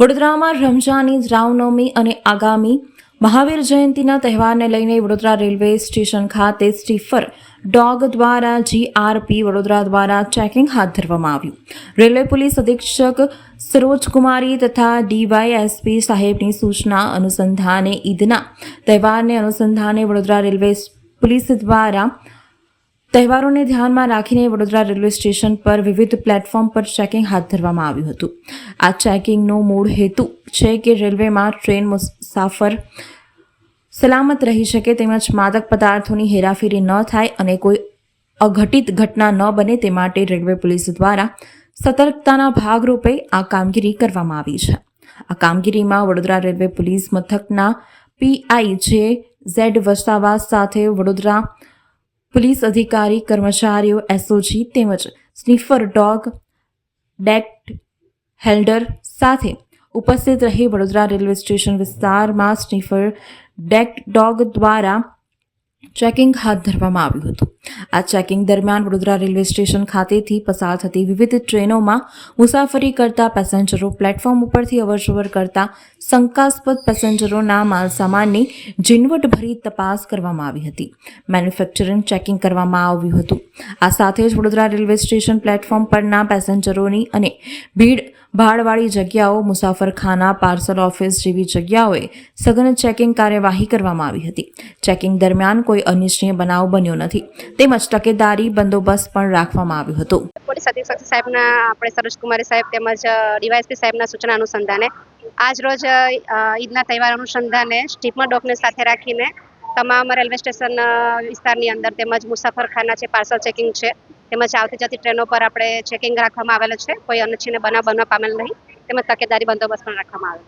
વડોદરામાં રમઝાન ઈદ રામનવમી અને આગામી મહાવીર જયંતિના તહેવારને લઈને વડોદરા રેલવે સ્ટેશન ખાતે સ્ટીફર ડોગ દ્વારા જીઆરપી વડોદરા દ્વારા ચેકિંગ હાથ ધરવામાં આવ્યું. રેલવે પોલીસ અધિક્ષક સરોજ કુમારી તથા ડીવાયએસપી સાહેબની સૂચના અનુસંધાને ઈદના તહેવારને અનુસંધાને વડોદરા રેલવે પોલીસ દ્વારા તહેવારોને ધ્યાનમાં રાખીને વડોદરા રેલવે સ્ટેશન પર વિવિધ પ્લેટફોર્મ પર ચેકિંગ હાથ ધરવામાં આવ્યું હતું. આ ચેકિંગનો મૂળ હેતુ છે કે રેલવેમાં ટ્રેન મુસાફર સલામત રહી શકે તેમજ માદક પદાર્થોની હેરાફેરી ન થાય અને કોઈ અઘટિત ઘટના ન બને તે માટે રેલવે પોલીસ દ્વારા સતર્કતાના ભાગરૂપે આ કામગીરી કરવામાં આવી છે. આ કામગીરીમાં વડોદરા રેલવે પોલીસ મથકના પીઆઈ જે ઝેડ વસાવા સાથે વડોદરા પોલીસ અધિકારી કર્મચારીઓ એસઓજી તેમજ સ્નીફર ડોગ ડેક્ટ હેલ્ડર સાથે ઉપસ્થિત રહી વડોદરા રેલવે સ્ટેશન વિસ્તારમાં સ્નીફર ડેક્ટ ડોગ દ્વારા ચેકિંગ હાથ ધરવામાં આવ્યું હતું. આ ચેકિંગ દરમિયાન વડોદરા રેલવે સ્ટેશન ખાતેથી પસાર થતી વિવિધ ટ્રેનોમાં મુસાફરી કરતા પેસેન્જરો પ્લેટફોર્મ ઉપરથી અવરજવર કરતા શંકાસ્પદ પેસેન્જરોના માલસામાનની ઝીણવટભરી તપાસ કરવામાં આવી હતી. મેન્યુફેક્ચરિંગ ચેકિંગ કરવામાં આવ્યું હતું. આ સાથે જ વડોદરા રેલવે સ્ટેશન પ્લેટફોર્મ પરના પેસેન્જરોની અને ભીડ ભાડવાળી જગ્યાઓ, મુસાફરખાના, પાર્સલ ઓફિસ જેવી જગ્યાઓએ સઘન ચેકિંગ કાર્યવાહી કરવામાં આવી હતી. ચેકિંગ દરમિયાન કોઈ અનિચ્છનીય બનાવ બન્યો નથી. તેમજ તકેદારી બંદોબસ્ત પણ રાખવામાં આવ્યો હતો. પોલીસ અધિક્ષક સાહેબના, આપણે સરોજ કુમારી સાહેબ તેમજ ડીવાયસપી સાહેબના સૂચના અનુસંધાને આજ રોજ ઈદના તહેવાર અનુસંધાને સ્ટીમર ડોકને સાથે રાખીને તમામ રેલવે સ્ટેશન વિસ્તારની અંદર તેમજ મુસાફરખાના છે, પાર્સલ ચેકિંગ છે, તેમજ આવતી જતી ટ્રેનો પર આપણે ચેકિંગ રાખવામાં આવેલું છે, કોઈ અનિચ્છનીય બનાવ બનવા પામેલ નહીં, તેમજ તકેદારી બંદોબસ્ત પણ રાખવામાં આવે